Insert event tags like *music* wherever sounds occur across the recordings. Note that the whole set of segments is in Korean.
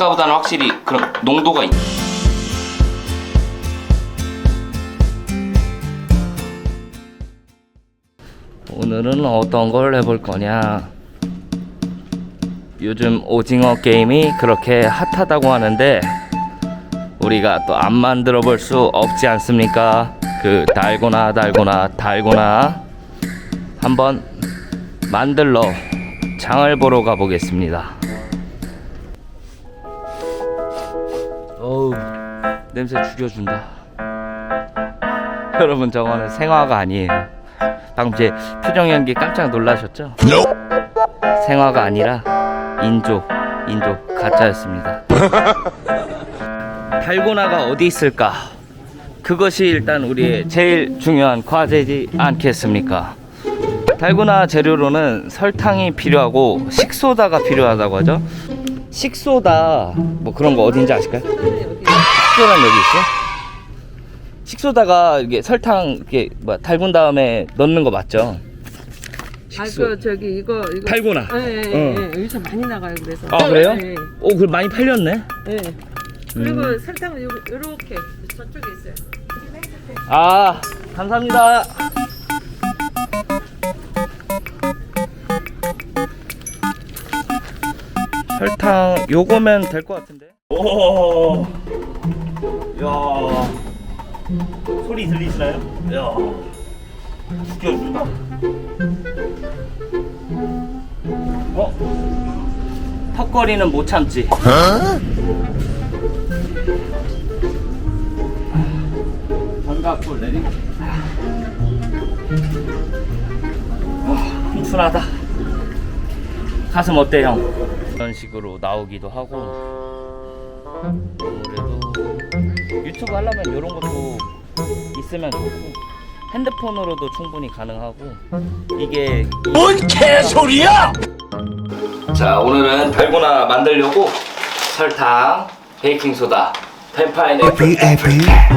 아까보다는 확실히 그런 농도가 있. 오늘은 어떤 걸 해볼 거냐? 요즘 오징어 게임이 그렇게 핫하다고 하는데 우리가 또 안 만들어 볼 수 없지 않습니까? 그 달고나 달고나 달고나 한번 만들러 장을 보러 가보겠습니다. 어우 냄새 죽여준다. 여러분 저거는 생화가 아니에요. 방금 제 표정 연기 깜짝 놀라셨죠? 생화가 아니라 인조 인조 가짜였습니다. *laughs* 달고나가 어디 있을까? 그것이 일단 우리의 제일 중요한 과제지 않겠습니까? 달고나 재료로는 설탕이 필요하고 식소다가 필요하다고 하죠. 식소다 뭐 그런 거 어딘지 아실까요? 식소다는 여기 있어. 식소다가 이게 설탕 이게 뭐 달군 다음에 넣는 거 맞죠? 아, 식소. 그 저기 이거 이거. 달고나. 예, 예, 어. 예, 예. 여기서 많이 나가요. 그래서. 아 그래요? 예, 오, 그 많이 팔렸네. 예. 그리고 음. 설탕은 요 요렇게 저쪽에 있어요. 아, 감사합니다. 설탕 요거면 될 것 같은데. 오, 야, 소리 들리시나요? 야, 죽여준다. 어? 턱걸이는 못 참지. 반갑고 내리. 아, 순하다. 가슴 어때 형? 이런 식으로 나오기도 하고 유튜브 하려면 이런 것도 있으면 좋고 핸드폰으로도 충분히 가능하고 이게 뭔 개소리야! 자 오늘은 달고나 만들려고 설탕, 베이킹 소다, 펜파인애플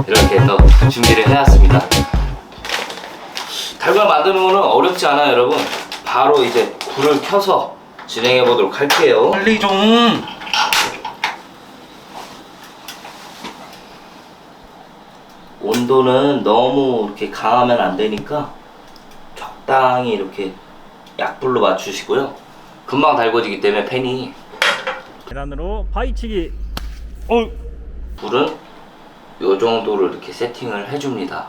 이렇게 또 준비를 해왔습니다. 달고나 만드는 거는 어렵지 않아요 여러분. 바로 이제 불을 켜서 진행해 보도록 할게요. 빨리 좀 온도는 너무 이렇게 강하면 안 되니까 적당히 이렇게 약불로 맞추시고요 금방 달궈지기 때문에 팬이 계란으로 바위치기. 어, 불은 요 정도로 이렇게 세팅을 해줍니다.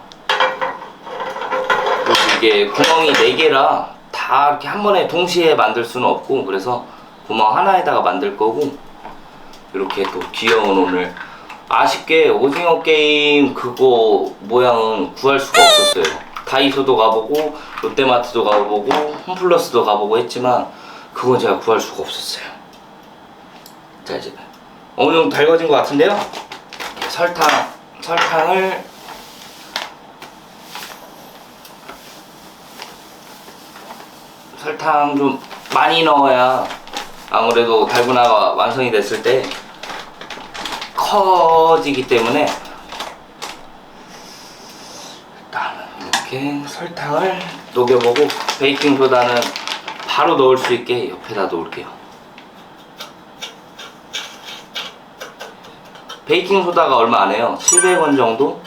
그리고 이게 구멍이 4개라 다 이렇게 한 번에 동시에 만들 수는 없고 그래서 구멍 하나에다가 만들 거고 이렇게 또 귀여운 오늘 아쉽게 오징어 게임 그거 모양은 구할 수가 없었어요. 다이소도 가보고 롯데마트도 가보고 홈플러스도 가보고 했지만 그건 제가 구할 수가 없었어요. 자 이제 어느 정도 달궈진 것 같은데요. 설탕 설탕을 설탕 좀 많이 넣어야 아무래도 달고나가 완성이 됐을 때 커지기 때문에 일단 이렇게 설탕을 녹여보고 베이킹 소다는 바로 넣을 수 있게 옆에다 놓을게요. 베이킹 소다가 얼마 안 해요. 700원 정도.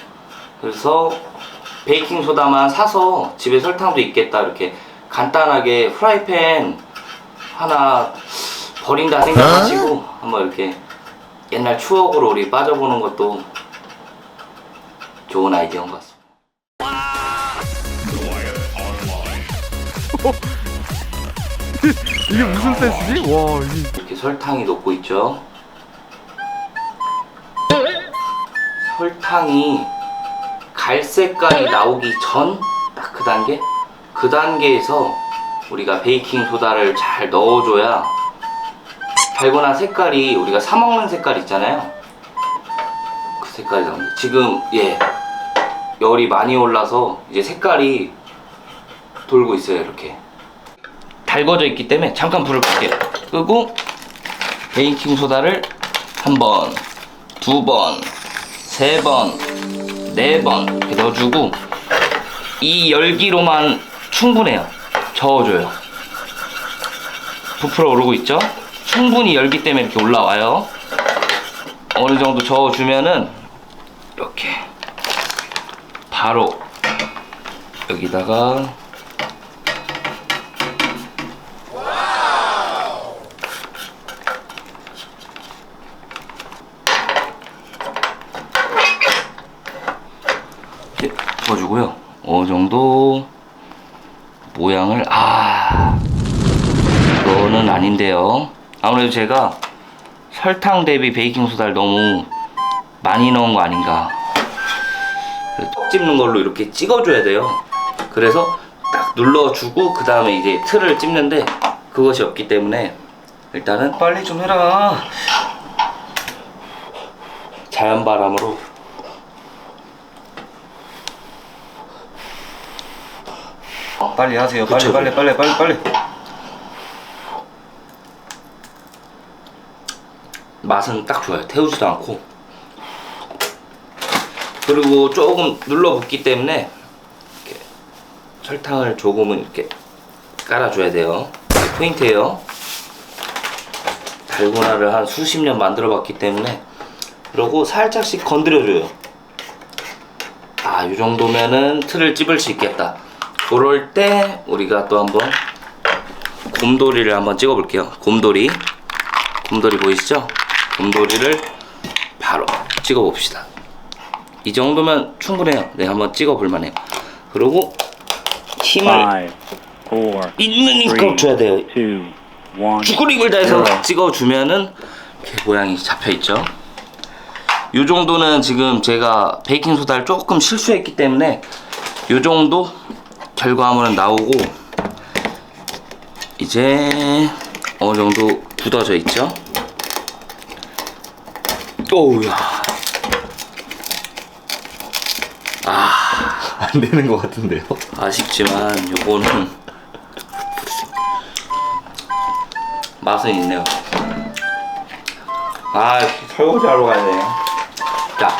그래서 베이킹 소다만 사서 집에 설탕도 있겠다 이렇게 간단하게 프라이팬 하나 버린다 생각하시고 한번 이렇게 옛날 추억으로 우리 빠져보는 것도 좋은 아이디어인 것 같습니다. *laughs* 이게 무슨 센스지? 와, 이 이렇게 설탕이 녹고 있죠. 설탕이 갈색깔이 나오기 전 딱 그 단계 그 단계에서 우리가 베이킹 소다를 잘 넣어줘야 달고나 색깔이 우리가 사 먹는 색깔 있잖아요. 그 색깔이 나옵니다. 지금 예 열이 많이 올라서 이제 색깔이 돌고 있어요 이렇게. 달궈져 있기 때문에 잠깐 불을 끌게요. 끄고 베이킹 소다를 한 번, 두 번, 세 번, 네 번 이렇게 넣어주고 이 열기로만 충분해요. 저어줘요. 부풀어 오르고 있죠? 충분히 열기 때문에 이렇게 올라와요. 어느 정도 저어주면은 이렇게 바로 여기다가 이렇게 부어주고요. 어느 정도 모양을 아 이거는 아닌데요. 아무래도 제가 설탕 대비 베이킹 소다를 너무 많이 넣은 거 아닌가. 떡 집는 걸로 이렇게 찍어줘야 돼요. 그래서 딱 눌러주고 그 다음에 이제 틀을 찝는데 그것이 없기 때문에 일단은 빨리 좀 해라. 자연 바람으로 어, 빨리 하세요. 빨리 빨리 빨리 빨리 빨리. 맛은 딱 좋아요. 태우지도 않고. 그리고 조금 눌러붙기 때문에 설탕을 조금은 이렇게 깔아줘야 돼요. 포인트예요. 달고나를 한 수십 년 만들어 봤기 때문에 그러고 살짝씩 건드려줘요. 아, 이 정도면은 틀을 찝을 수 있겠다. 그럴 때 우리가 또 한번 곰돌이를 한번 찍어볼게요. 곰돌이. 곰돌이 보이시죠? 곰돌이를 바로 찍어 봅시다. 이 정도면 충분해요. 네, 한번 찍어 볼 만해요. 그리고 힘을 5 4 있는 힘껏 줘야 돼요. 2 1 죽을 힘을 다해서 네. 찍어 주면은 이렇게 모양이 잡혀 있죠. 이 정도는 지금 제가 베이킹 소다를 조금 실수했기 때문에 이 정도 결과물은 나오고 이제 어느 정도 굳어져 있죠. 오우야. 안 되는 것 같은데요? 아쉽지만 요거는 맛은 있네요. 아 설거지 하러 가야 돼요. 자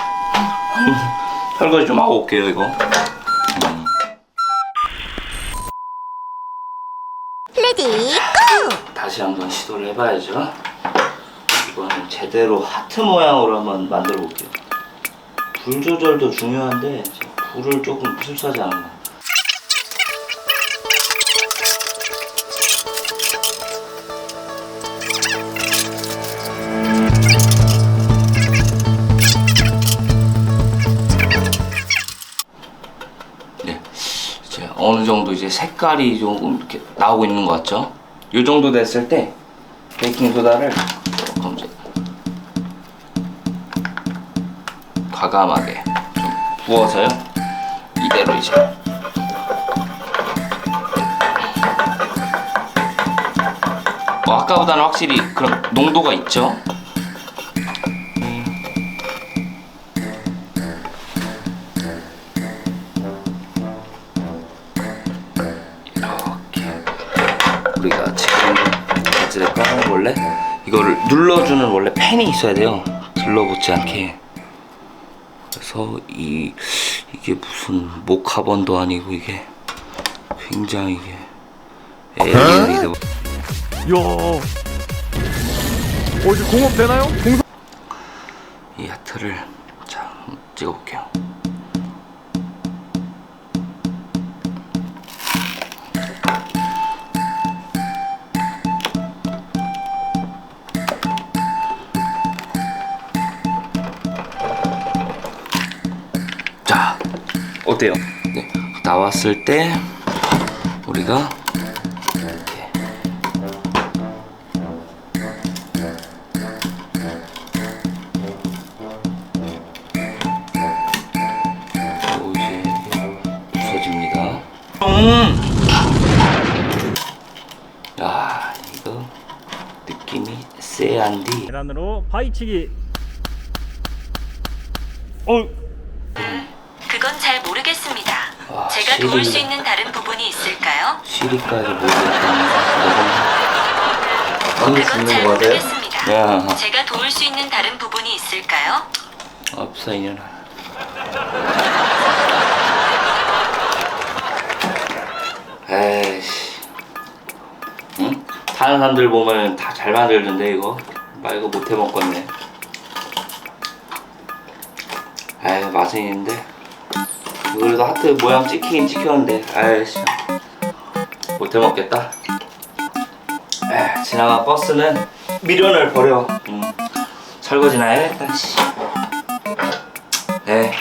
*laughs* 설거지 좀 하고 올게요 이거. 음. 레디 고! 다시 한번 시도를 해봐야죠. 이거는 제대로 하트 모양으로 한번 만들어 볼게요. 불 조절도 중요한데 불을 조금 필수하지 않나. 네, 이제 어느 정도 이제 색깔이 조금 이렇게 나오고 있는 것 같죠? 이 정도 됐을 때 베이킹 소다를 과감하게 좀 부어서요. 이대로 이제 뭐 아까보다는 확실히 그런 농도가 있죠. 우리가 지금 어찌됐건 원래 이거를 눌러주는 원래 펜이 있어야 돼요 들러붙지 않게 그래서 이 이게 무슨 모카본도 아니고 이게 굉장히 이게 에어리드 이야. 어 이제 공업 되나요? 공사 이 하트를 자 찍어볼게요 어때요? 네, 나왔을 때 우리가 이렇게 이제 부서집니다. 음! 야 이거 느낌이 쎄한디 계란으로 바위치기 어 그건 잘 모르겠습니다. 와, 제가 도울 수 있는 다른 부분이 있을까요? 시리까지 모르겠다는 그건 잘 모르겠습니다. 야 제가 도울 수 있는 다른 부분이 있을까요? 없어 이년아 에이씨 응? 다른 사람들 보면 다 잘 만들던데 이거 나 이거 못해 먹겠네 아유 맛은 있는데 그래도 하트 모양 찍히긴 찍혔는데. 아이씨. 못해 먹겠다. 에이, 지나간 버스는 미련을 버려. 음, 설거지나 해야겠다 씨. 네.